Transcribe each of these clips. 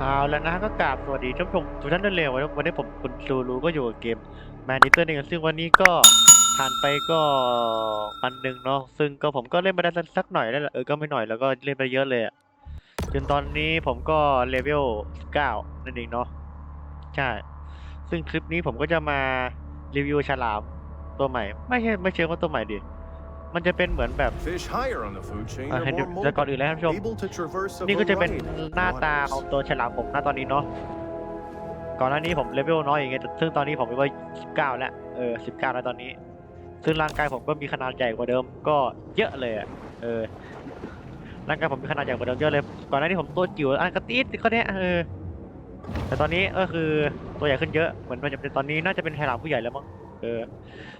เอาแล้วนะก็กราบสวัสดีท่านผู้ชมทุกท่านด้วยเร็ววันนี้ผมคุณซูรูก็อยู่กับเกมแมนนิเตอร์นึงซึ่งวันนี้ก็ผ่านไปก็วันหนึ่งเนาะซึ่งก็ผมก็เล่นไปได้สักหน่อยแล้วแหละเออก็ไม่หน่อยแล้วก็เล่นไปเยอะเลยอะจนตอนนี้ผมก็เลเวล9นั่นเองเนาะใช่ ซึ่งคลิปนี้ผมก็จะมารีวิวฉลามตัวใหม่ ไม่ใช่ไม่เชิงว่าตัวใหม่ดิ มันจะเป็นเหมือนแบบ Fish higher on the food chain อะ are ให้ดู more แล้วก่อน mobile, อื่นแล้วท่านผู้ชม able to traverse a นี่ก็จะเป็น variety of หน้าตาของ waters. ตัวฉลามผมณตอนนี้เนาะ ก่อนหน้านี้ผมเลเวลน้อยอย่างเงี้ยแต่ซึ่งตอนนี้ผมเลเวล19 แล้ว เออ 19 แล้วตอนนี้ ซึ่งร่างกายผมก็มีขนาดใหญ่กว่าเดิม ก็เยอะเลยอะเออ ร่างกายผมมีขนาดใหญ่กว่าเดิมเยอะเลย ก่อนหน้านี้ผมตัวจิ๋วอันกระติดก็เนี้ยเออ แต่ตอนนี้ก็คือตัวใหญ่ขึ้นเยอะ เหมือนมันจะเป็นตอนนี้น่าจะเป็นฉลามผู้ใหญ่แล้วมั้ง เออ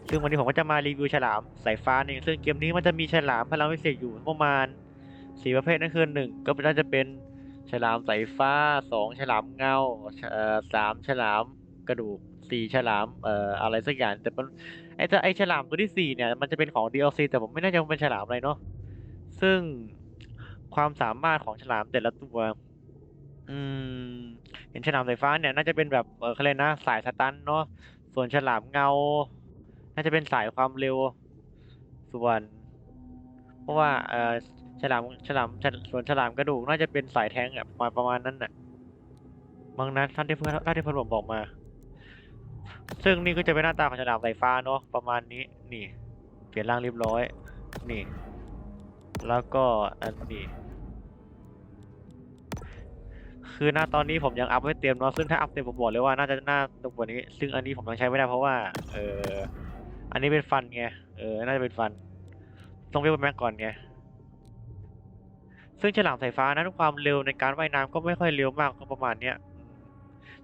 ซึ่งวันนี้ผมก็จะมารีวิวฉลามสายฟ้านี่ซึ่งเกมนี้มันจะมีฉลามพลังพิเศษอยู่ประมาณสี่ประเภทนั่นคือหนึ่งก็น่าจะเป็นฉลามสายฟ้าสองฉลามเงาเอ่อสามฉลามกระดูกสี่ฉลามเอ่ออะไรสักอย่างแต่มันไอ้แต่ไอ้ฉลามตัวที่สี่เนี่ยมันจะเป็นของ DLC แต่ผมไม่แน่ใจว่าเป็นฉลามอะไรเนาะซึ่งความสามารถของฉลามแต่ละตัว อืมเห็นฉลามสายฟ้าเนี่ยน่าจะเป็นแบบเออเขาเรียกนะสายสตันเนาะ ส่วนฉลามเงา น่าจะเป็นสายความเร็ว ส่วน เพราะว่าเออฉลามฉลามส่วนฉลามกระดูกน่าจะเป็นสายแทงอะประมาประมาณนั้นน่ะบางนั้นท่านที่เพื่อนท่านที่เพื่อนผมบอกมา ซึ่งนี่ก็จะเป็นหน้าตาของฉลามสายฟ้าเนาะประมาณนี้นี่ เปลี่ยนร่างเรียบร้อย นี่ แล้วก็อันนี้ คือหน้าตอนนี้ผมยังอัพไม่เต็มเนาะซึ่งถ้าอัพเต็มผมบอกเลยว่าน่าจะน่าตรงกว่านี้ ซึ่งอันนี้ผมยังใช้ไม่ได้เพราะว่า เอออันนี้เป็นฟันไงเออน่าจะเป็นฟัน ต้องเรียกว่าแม็กก่อนไงซึ่งฉลามสายฟ้านั้นความเร็วในการว่ายน้ำก็ไม่ค่อยเร็วมากก็ประมาณเนี้ย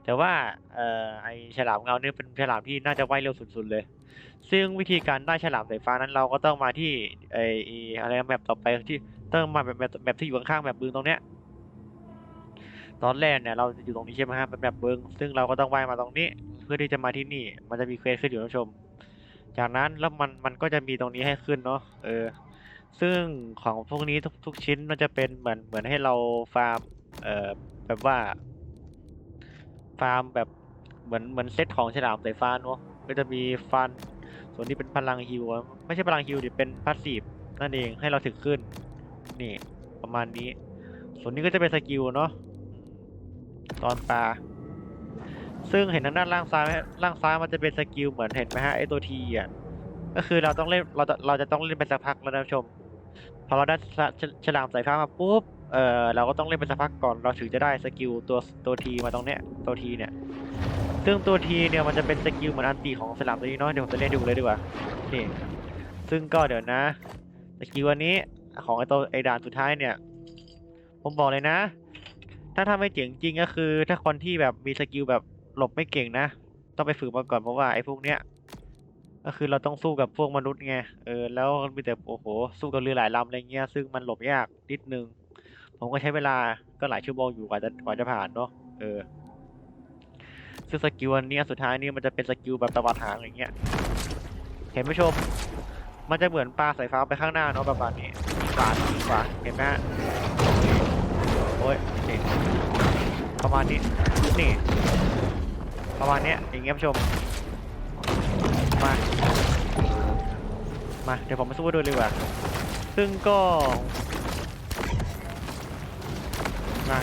แต่ว่าเอ่อไอฉลามเงาเนี่ยเป็นฉลามที่น่าจะว่ายเร็วสุดๆเลย ซึ่งวิธีการได้ฉลามสายฟ้านั้นเราก็ต้องมาที่ไออะไรนแมปต่อไปที่ต้องมาแบบแบบที่อยู่ข้างๆแบบบึงตรงเนี้ย ตอนแรกเนี่ยเราจะอยู่ตรงนี้ใช่ไหมฮะเป็นแบบเบิงซึ่งเราก็ต้องว่ายมาตรงนี้ เพื่อที่จะมาที่นี่ มันจะมีเควสขึ้นอยู่ท่านผู้ชม จากนั้นแล้วมันมันก็จะมีตรงนี้ให้ขึ้นเนาะเออ ซึ่งของพวกนี้ทุกทุกชิ้นมันจะเป็นเหมือนเหมือนให้เราฟาร์มเอ่อแบบว่า ฟาร์มแบบเหมือนเหมือนเซตของฉลามสายฟ้าเนาะก็จะมีฟัน ส่วนนี้เป็นพลังฮิวไม่ใช่พลังฮิวดิเป็นพาสซีฟนั่นเองให้เราถึกขึ้น นี่ประมาณนี้ ส่วนนี้ก็จะเป็นสกิลเนาะ ตอนปลา ซึ่งเห็นทางด้านล่างซ้ายไหมล่างซ้ายมันจะเป็นสกิลเหมือนเห็นไหมฮะไอตัวทีอะ ก็คือเราต้องเล่นเราจะเราจะต้องเล่นไปสักพักแล้วนะผู้ชม พอเราได้ฉฉฉลามสายฟ้ามาปุ๊บ เออเราก็ต้องเล่นไปสักพักก่อน เราถึงจะได้สกิลตัวตัวทีมาตรงเนี้ยตัวทีเนี่ย ซึ่งตัวทีเนี่ยมันจะเป็นสกิลเหมือนอันตีของฉลามตัวนี้เนาะเดี๋ยวผมจะเล่นดูเลยดีกว่า นี่ ซึ่งก็เดี๋ยวนะสกิลอันนี้ของไอตัวไอด่านสุดท้ายเนี่ย ผมบอกเลยนะ ถ้าทำไม่เจ๋งจริงก็คือ ถ้าคนที่แบบมีสกิลแบบหลบไม่เก่งนะ ต้องไปฝึกมาก่อนเพราะว่าไอ้พวกเนี้ยก็คือเราต้องสู้กับพวกมนุษย์ไงเออแล้วมีแต่โอ้โหสู้กับเรือหลายลำอะไรเงี้ย ซึ่งมันหลบยากนิดนึง ผมก็ใช้เวลาก็หลายชั่วโมงอยู่กว่าจะกว่าจะผ่านเนาะเออซึ่งสกิลอันนี้สุดท้ายนี่มันจะเป็นสกิลแบบตะวัดหางอย่างเงี้ย เห็นไหมชม มันจะเหมือนปลาสายฟ้าไปข้างหน้าเนาะประมาณนี้ขวาขวาเห็นไหมโอ้ยนี่ ประมาณนี้ นี่ ประมาณเนี้ยอย่างเงี้ยผู้ชม มา มา เดี๋ยวผมมาสู้ด้วยเลยดีกว่าซึ่งก็มา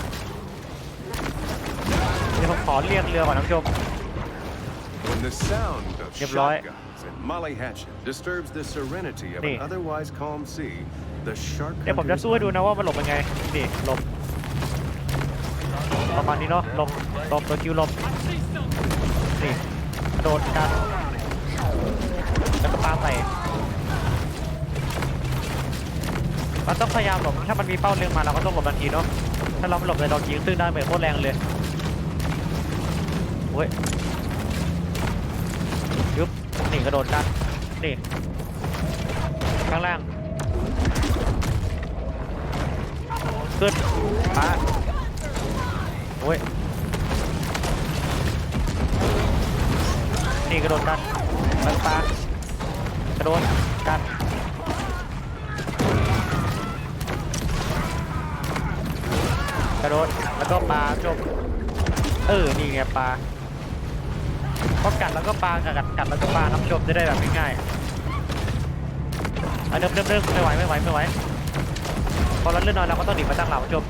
เดี๋ยวผมขอเรียกเรือก่อนนะผู้ชม When the sound of เรียบร้อย shotguns and molly hatchet disturbs the serenity of นี่ an otherwise calm sea, the shark เดี๋ยวผมจะ hunters สู้ให้ดูนะว่ามันหลบยังไงนี่หลบ ประมาณนี้เนาะลบหลบตัวคิวลบนี่กระโดดกันแล้วก็ปาใส่มันต้องพยายามหลบถ้ามันมีเป้าเล็งมาเราก็ต้องหลบทันทีเนาะถ้าเราไม่หลบเลยเรายิงซึ่งได้เหมือนโคตรแรงเลยเว้ยยุบนี่กระโดดกันนี่ข้างล่างขึ้นมา โอ้ย นี่กระโดดกันแล้วปลากระโดดกันกระโดดแล้วก็ปลาจบ เออ นี่ไงปลาพอกัดแล้วก็ปลากัดกัดแล้วก็ปลาน้ำชมจะได้แบบง่ายๆอะเดิมเดิมเดิมไม่ไหวไม่ไหวไม่ไหวพอเราเลื่อนนอนเราก็ต้องหนีมาตั้งหลังชม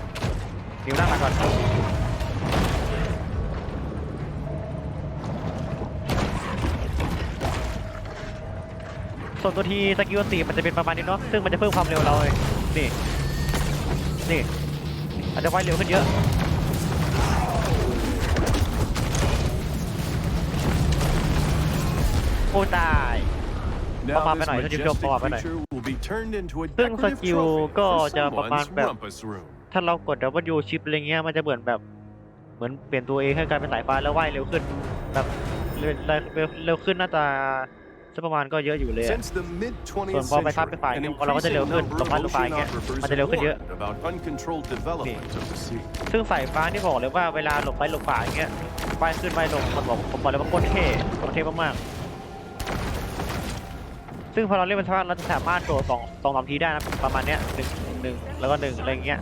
หนีมาตั้งหลังก่อน ส่วนตัวทีสกิลสี่มันจะเป็นประมาณนี้เนาะซึ่งมันจะเพิ่มความเร็วเราเลยนี่นี่อาจจะไวเร็วขึ้นเยอะโอ้ตาย Now Pop up this and I- just majestic jump pop up and I- creature will be turned into a ซึ่ง decorative สกิล trophy ก็ for จะประมาณ someone's แบบ rumpus room. ถ้าเรากด W shift อะไรเงี้ยมันจะเหมือนแบบเหมือนเปลี่ยนตัวเองให้กลายเป็นสายฟ้าแล้วว่ายเร็วขึ้นแบบเร็วเร็วเร็วเร็วขึ้นน่าจะ สักประมาณก็เยอะอยู่เลยอะ Since the mid ส่วน 20th พอไปซับ century, ไปฝ่าย an หนึ่งเราก็จะเร็ว increasing ขึ้น number ต่อ of ไปลงไปเงี้ย oceanographers มันจะเร็วขึ้นเยอะ warned about uncontrolled development of the sea. ซึ่งสายฟ้านี่บอกเลยว่าเวลาหลบไปหลบขวาอย่างเงี้ยว่ายขึ้นว่ายลงมันบอกผมบอกเลยว่าโคตรเท่โคตรเท่มากๆซึ่งพอเราเล่นมันสามารถเราจะสามารถโดดสองสองสามทีได้นะประมาณเนี้ยหนึ่งหนึ่งแล้วก็หนึ่งอะไรอย่างเงี้ย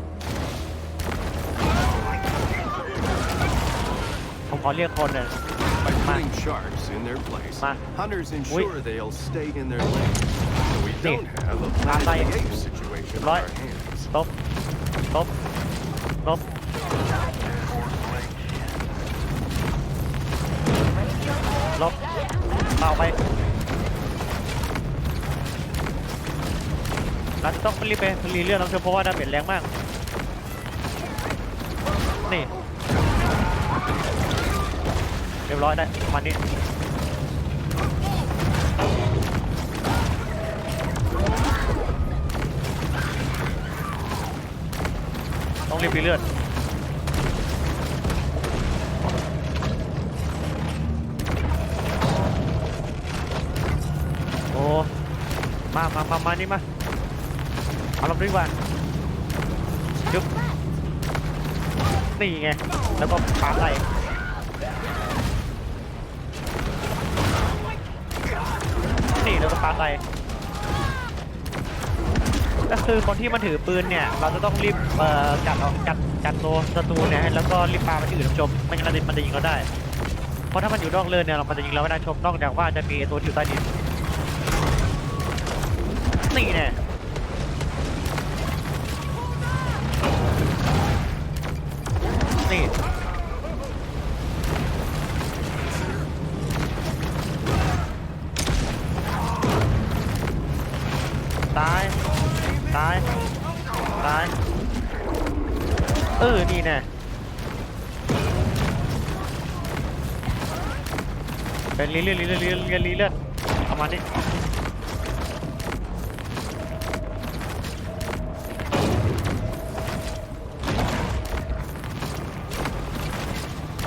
ผมขอเรียกคนเนี่ย By Ma. Putting sharks in their place, Ma. hunters Ui. ensure they'll stay in their lane. So we Nè. don't have a Ma planet tay. of the apes situation on Rồi. our hands. ตบตบตบลบเปล่าไปเราจะต้องรีบไปรีเรื่องน้ำเชื่อเพราะว่าดาเมจแรงมาก นี่เรียบร้อยได้ประมาณนี้ต้องรีบรีเลือดโอ้มามามามานี่มาเอาลงดีกว่ายุบนี่ไง แล้วก็ปาใส่ นี่แล้วก็ปาใส่ก็คือคนที่มาถือปืนเนี่ย เราจะต้องรีบเอ่อกัดออกจัดจัดตัวศัตรูเนี่ยแล้วก็รีบปาไปที่อื่นนะชมไม่งั้นมันจะยิงเราได้ เพราะถ้ามันอยู่นอกเรือนเนี่ยเราจะยิงเราไม่ได้ชมนอกจากว่าจะมีตัวอยู่ใต้ดินนี่เนี่ย แน่เป็นลีเลือดลีเลือดลีเลือดลีเลือดประมาณนี้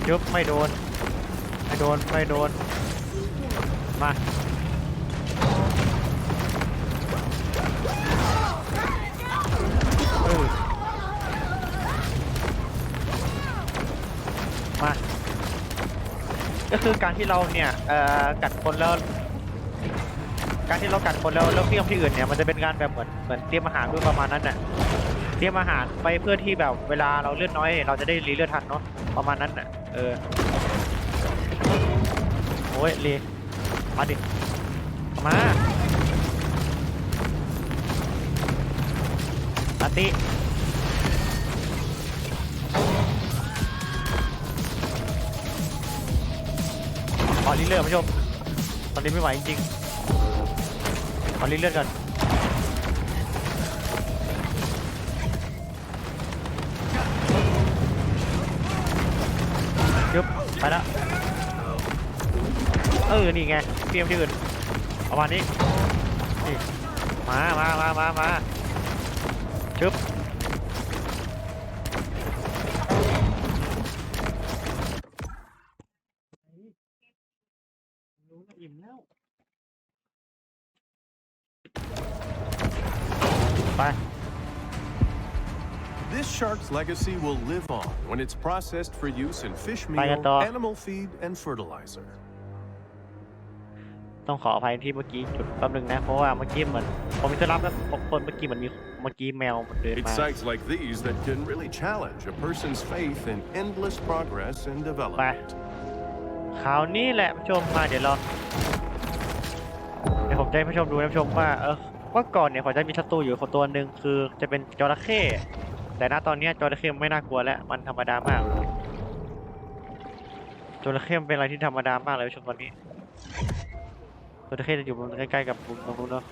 ยุบไม่โดน ไม่โดน ไม่โดน มา ก็คือการที่เราเนี่ยเอ่อกัดคนแล้ว การที่เรากัดคนแล้วแล้วเพี้ยงที่อื่นเนี่ยมันจะเป็นการแบบเหมือนเหมือนเตรียมอาหารด้วยประมาณนั้นน่ะเตรียมอาหารไปเพื่อที่แบบเวลาเราเลือดน้อย เราจะได้รีเลือดทันเนาะประมาณนั้นน่ะเออโอ้ยรีมาดิมาอาติ อรีเลือดผู้ชมตอนนี้ไม่ไหวจริงๆขอรีเลือดก่อนยุบไปแล้วเออ นี่ไงเตรียมที่อื่นประมาณนี้นี่มามามามามาชึบ This shark's legacy will live on when it's processed for use in fish Bye, meal, Gato. animal feed, and fertilizer. ต้องขออภัยที่เมื่อกี้จุดแป๊บนึงนะ เพราะว่าเมื่อกี้เหมือนผมมีเคล็ดลับนะคนเมื่อกี้เหมันมีเมื่อกี้แมวมันเดิน It's มา sites like these that can really challenge a person's faith in endless progress and development. คราวนี้แหละผู้ชมมาเดี๋ยวเราเดี๋ยวผมจะให้ผู้ชมดูนะผู้ชมว่าเออเมื่อก่อนเนี่ยผมจะมีศัตรูอยู่คนตัวหนึ่งคือจะเป็นจระเข้ แต่ณตอนนี้จระเข้ไม่น่ากลัวแล้ว มันธรรมดามากจระเข้เป็นอะไรที่ธรรมดามากเลยชมตอนนี้จระเข้จะอยู่ใกล้ๆกับมุมตรงนู้นเนาะ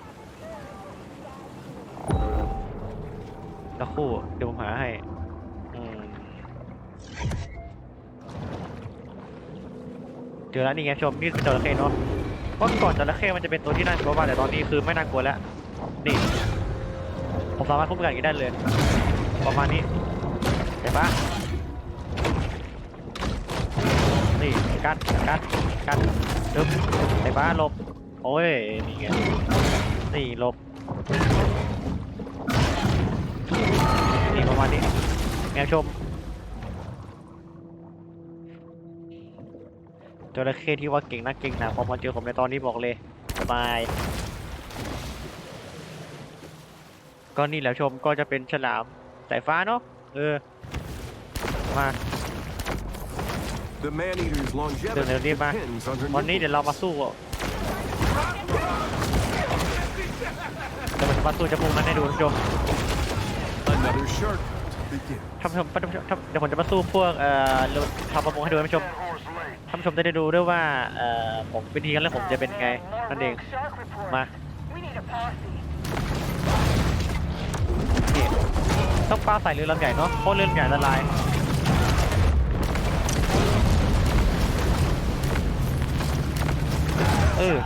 แล้วคู่เดี๋ยวผมหาให้เจอแล้วนี่ไงชมนี่คือจระเข้เนาะเมื่อก่อนจระเข้มันจะเป็นตัวที่น่ากลัวมากแต่ตอนนี้คือไม่น่ากลัวแล้วนี่ผมสามารถคุ้มกันอย่างนี้ได้เลย ประมาณนี้เห็นปะนี่กัดกัดกัดดึบเห็นปะหลบโอ้ยนี่ไงนี่หลบนี่ประมาณนี้แมวชมจระเข้ที่ว่าเก่งนักเก่งหนาพอมาเจอผมในตอนนี้บอกเลยสบายก็นี่แหละชมก็จะเป็นฉลาม สายฟ้าเนาะเออมา The man-eater's longevity Đừng- đừng đi ba. depends on her วันนี้ nipples. เดี๋ยวเรามาสู้อะเดี๋ยวมันจะมาสู้จะพุงนั้นให้ดูท่านผู้ชม Another shark begins. ท่านผู้ชมท่านผู้ชมท่านเดี๋ยวผมจะมาสู้พวกเอ่อเรือชาวประมงให้ดูท่านผู้ชมท่านผู้ชมจะได้ดูด้วยว่าเอ่อผมวิธีการเล่นผมจะเป็นไงนั่นเองมานี่ ต้องปลาใส่เรือลำใหญ่เนาะเพราะเรือลำใหญ่ละลายเออ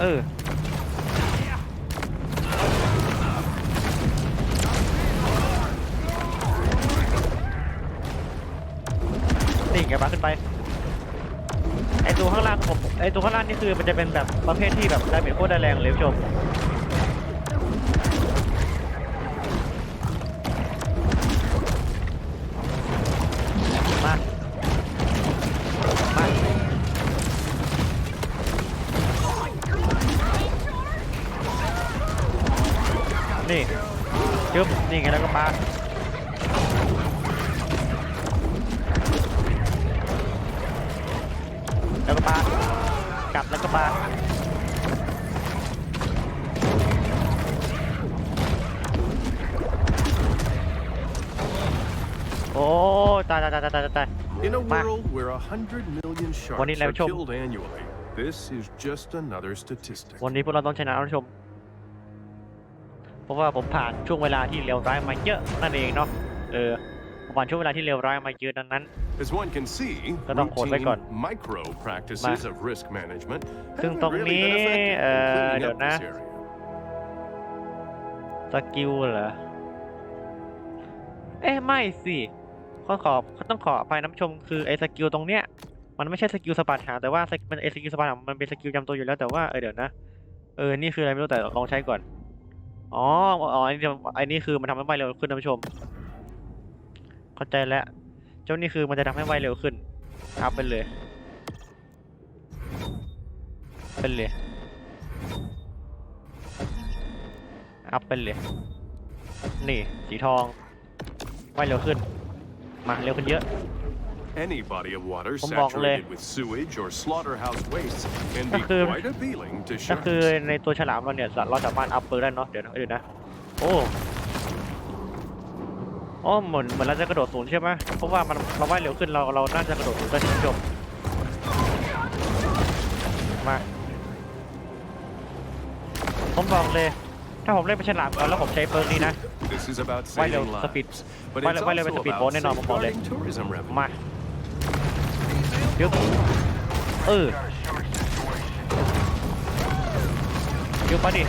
เออนี่ไงปลาขึ้นไปางผมไอตัวข้างล่างนี่คือมันจะเป็นแบบประเภทที่แบบได้เป็นโคตรได้แรงเลยผู้ชมมามานี่จึ๊บนี่ไงแล้วก็ปา วัน million มวันนี้พวกเราต้องชนะท่านผู้ชม เพราะว่าผมผ่านช่วงเวลาที่เลวร้ายมาเยอะนั่นเองเนาะ เออผ่านช่วงเวลาที่เลวร้ายมาเยอะดังนั้นก็ต้อ can see, routine micro ซึ่งตรงนี้เออเดี๋ยวนะสกิลเหรอ เอ๊ะไม่สิ ขอขอต้องขออภัยน้ำชมคือไอ้สกิลตรงเนี้ยมันไม่ใช่สกิลสะบัดหาแต่ว่ามันไอ้สกิลสะบัดหางมันเป็นสกิลจำตัวอยู่แล้วแต่ว่าเออเดี๋ยวนะเออนี่คืออะไรไม่รู้แต่ลองใช้ก่อนอ๋ออ๋อไอ้นี่ไอ้นี่คือมันทำให้ไวเร็วขึ้นท่านผู้ชม เข้าใจแล้วเจ้านี่คือมันจะทำให้ไวเร็วขึ้นอัพไปเลยเป็นเลยอัพไปเลยนี่สีทองไวเร็วขึ้น มาเร็วขึ้นเยอะ Any body of water Không bọt lên. saturated with sewage or slaughterhouse waste can be Chắc cứ- quite appealing to ก็คือ sharks. ในตัวฉลามเราเนี่ยเราสามารถอัพเปอร์ได้เนาะเดี๋ยวนะเดี๋ยวนะโอ้โอ้เหมือนเหมือนเราจะกระโดดศูนย์ใช่ไหมเพราะว่ามันเราว่ายเร็วขึ้นเราเราน่าจะกระโดดศูนย์ได้ท่านผู้ชมมาผมบอกเลย ถ้าผมเล่นเป็นฉลามก่อนแล้วผมใช้เปิร์กนี้นะ This is about Quay lều, saving speed. lives, but Quay it's lều- quay lều also với speed about bốn nên nó một một lên. safeguarding tourism revenue. มายึบเออยึบไปดิ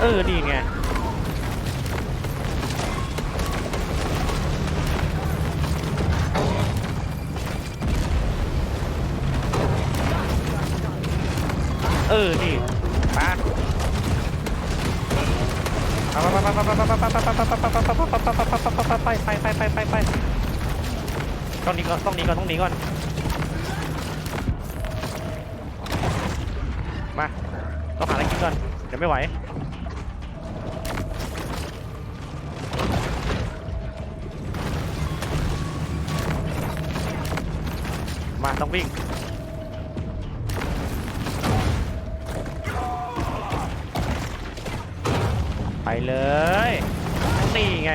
เออ นี่ไงเออ นี่ปาไปไปไปไปไปไปไปไปไปไปต้องนี้ก่อนต้องนี้ก่อนต้องนี้ก่อน มา ต้องหาอะไรกินก่อน เดี๋ยวไม่ไหว ต้องวิ่งไปเลยนี่ไง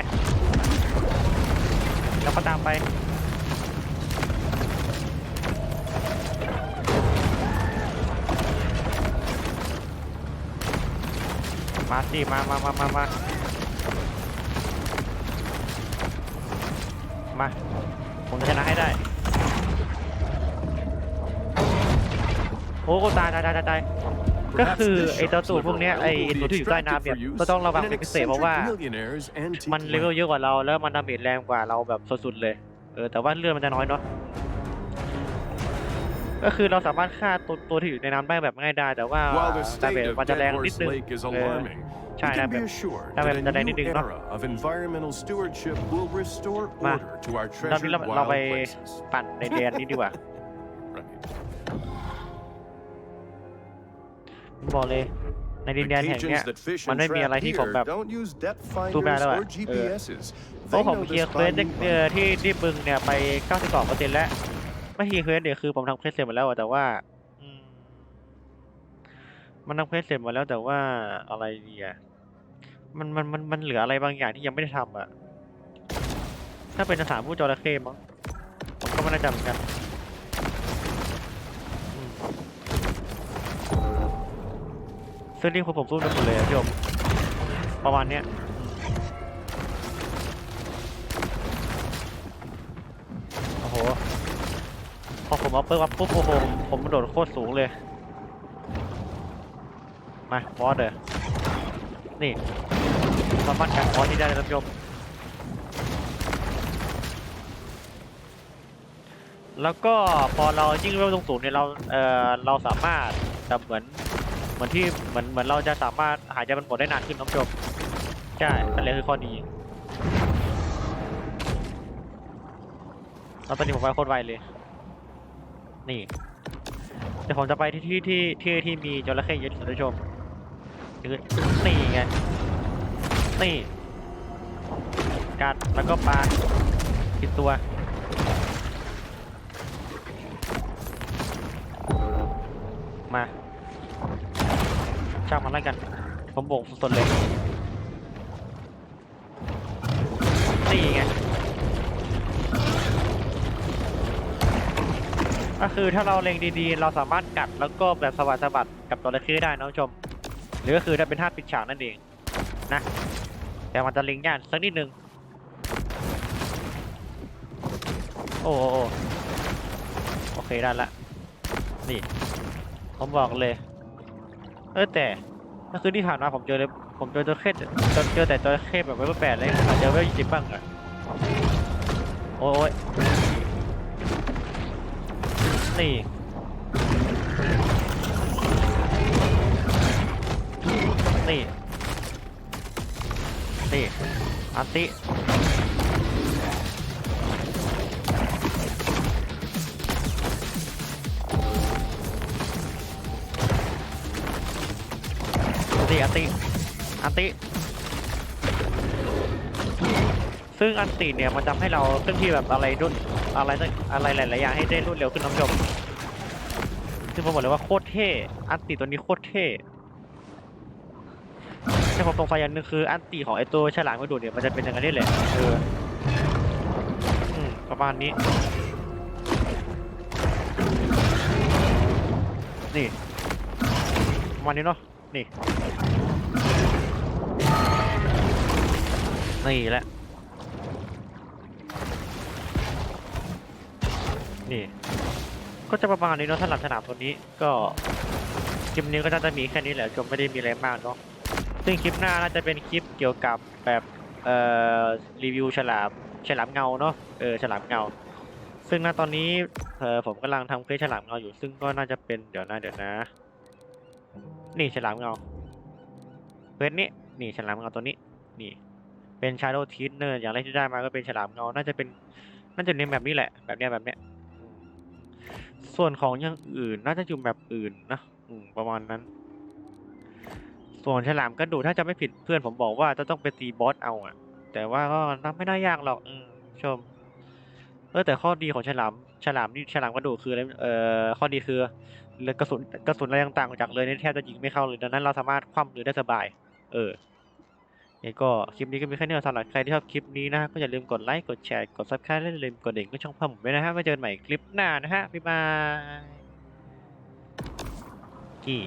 แล้วก็ตามไป มาสิมามามามามามาผมจะชนะให้ได้ โอ้โหตายตายตายตายตายก็ Perhaps คือ this ไอ้ตัว shark's ตูด liver พวกเนี้ย oil ไอ้ will be ตัวที่อยู่ใต้น้ำเนี่ย extracted for use ก็ต้องระวัง in an เป็นพิเศษเพราะว่า eccentric millionaire's antique มันเลเวล lamp. เยอะกว่าเราแล้วมันดาเมจแรงกว่าเราแบบสุดๆเลยเออแต่ว่าเลือดมันจะน้อยเนาะก็คือเราสามารถฆ่าตัวตัวที่อยู่ในน้ำได้แบบง่ายได้แต่ว่า While the ดาเม state จ of มันจะแรง Dead นิด Horse นึง Lake is เออ alarming, ใช่ we นะ can แบบ be assured ถ้าแบบ that จะได้ a นิดนึ new งเนาะ era of environmental stewardship will restore มา order to our รอบนี้ treasured เราเรา wild ไป places. ปั่นในแดนนี้ดีกว่า บอกเลย ในดินแดนแห่งเนี้ย Cajuns that fish มัน and ไม่มี trap อะไรที่ผม here แบบ don't use depth สู้ไม่ได้ finders แล้วอะ or GPSs. เพราะ They ผม know เคลีย the ร์เควส spot ได้ you เอ่อ find. ที่ที่บึงเนี่ยไป 92%แล้ว ไม่เคลียร์เควสเดี๋ยวคือผมทำเควสเสร็จหมดแล้วอะแต่ว่าอืมมันทำเควสเสร็จหมดแล้วแต่ว่าอะไรดีอะมันมันมันมันเหลืออะไรบางอย่างที่ยังไม่ได้ทำอะถ้าเป็นสถานผู้จระเข้มั้งผมก็ไม่แน่ใจเหมือนกัน ซึ่งนี่คือผมสู้ไปหมดเลยพี่อมประมาณเนี้ยโอ้โหพอผมเอาเปิร์กมาปุ๊บโอ้โหผมกระโดดโคตรสูงเลย มาบอสเด้อนี่สามารถแข่งบอสที่ได้เลยท่านผู้ชมแล้วก็พอเรายิ่งเร็วสูงเนี่ยเราเอ่อเราสามารถแบบเหมือน เหมือนที่เหมือนเหมือนเราจะสามารถหายใจมันหมดได้นานขึ้นท่านผู้ชมใช่อันนี้คือข้อดีแล้วตอนนี้ผมไปโคตรไวเลย นี่เดี๋ยวผมจะไปที่ที่ที่ที่ที่มีจระเข้เยอะที่สุดท่านผู้ชมคือนี่ไงนี่กัดแล้วก็ปลาผิดตัวมาช่างมันแล้วกัน ผมโบกสดๆเลยนี่ไงก็คือถ้าเราเล็งดีๆ เราสามารถกัดแล้วก็แบบสวัสดสะบัดกับตัวระเข้ได้นะคุณผู้ชม หรือก็คือถ้าเป็นท่าปิดฉากนั่นเองนะ แต่มันจะเล็งยากสักนิดนึง โอ้โอ้โอ้โอเคได้ละ นี่ ผมบอกเลย เออแต่เมื่อคืนที่ผ่านมาผมเจอเลยผมเจอตัวเข้เจอเจอแต่ตัวเข้แบบไม่แปดเลยอาจจะไม่ยี่สิบบ้างอะโอ้ยนี่นี่นี่อันติ ติอันติอันติ ซึ่งอันติเนี่ยมันทำให้เราเคลื่อนที่แบบอะไรรุ่นอะไรอะไรหลายๆอย่างให้ได้รวดเร็วขึ้นน้องผู้ชมซึ่งผมบอกเลยว่าโคตรเท่ อันติตัวนี้โคตรเท่แต่ผมสงสัยอย่างนึงคืออันติของไอตัวฉลามกระดูดเนี่ยมันจะเป็นอย่างนั้นนี่แหละเออประมาณนี้ นี่ประมาณนี้เนาะนี่ นี่แหละ นี่ ก็จะประมาณนี้เนาะสำหรับสนามตัวนี้ ก็คลิปนี้ก็น่าจะมีแค่นี้แหละชมไม่ได้มีอะไรมากเนาะ ซึ่งคลิปหน้าน่าจะเป็นคลิปเกี่ยวกับแบบเอ่อรีวิวฉลามฉลามเงาเนาะ เออฉลามเงา ซึ่งณตอนนี้เออผมกำลังทำเคสฉลามเงาอยู่ ซึ่งก็น่าจะเป็นเดี๋ยวนะเดี๋ยวนะ นี่ฉลามเงาเควสนี้นี่ฉลามเงาตัวนี้ นี่ เป็นชาโดทินเนอร์อย่างแรกที่ได้มาก็เป็นฉลามเงา น่าจะเป็นน่าจะในแบบนี้แหละ แบบเนี้ยแบบเนี้ย ส่วนของอย่างอื่นน่าจะอยู่แบบอื่นนะอืประมาณนั้น ส่วนฉลามกระดูถ้าจะไม่ผิดเพื่อนผมบอกว่าจะต้องไปตีบอสเอาอะแต่ว่าก็นับไม่น่ายากหรอก อืมชม เออแต่ข้อดีของฉลาม ฉลามนี่ฉลามกระดูคืออะไรเอ่อข้อดีคือเรือกระสุนกระสุนอะไรต่างๆจากเลยนี่แทบจะยิงไม่เข้าเลยดังนั้นเราสามารถคว่ำเรือได้สบาย เออ ยังไงก็คลิปนี้ก็มีแค่นี้สำหรับใครที่ชอบคลิปนี้นะก็อย่าลืมกดไลค์ กดแชร์ กด subscribe และอย่าลืมกดเด่งก็ช่องพ่อผมด้วยนะฮะไว้เจอกันใหม่คลิปหน้านะฮะบ๊ายบายกี่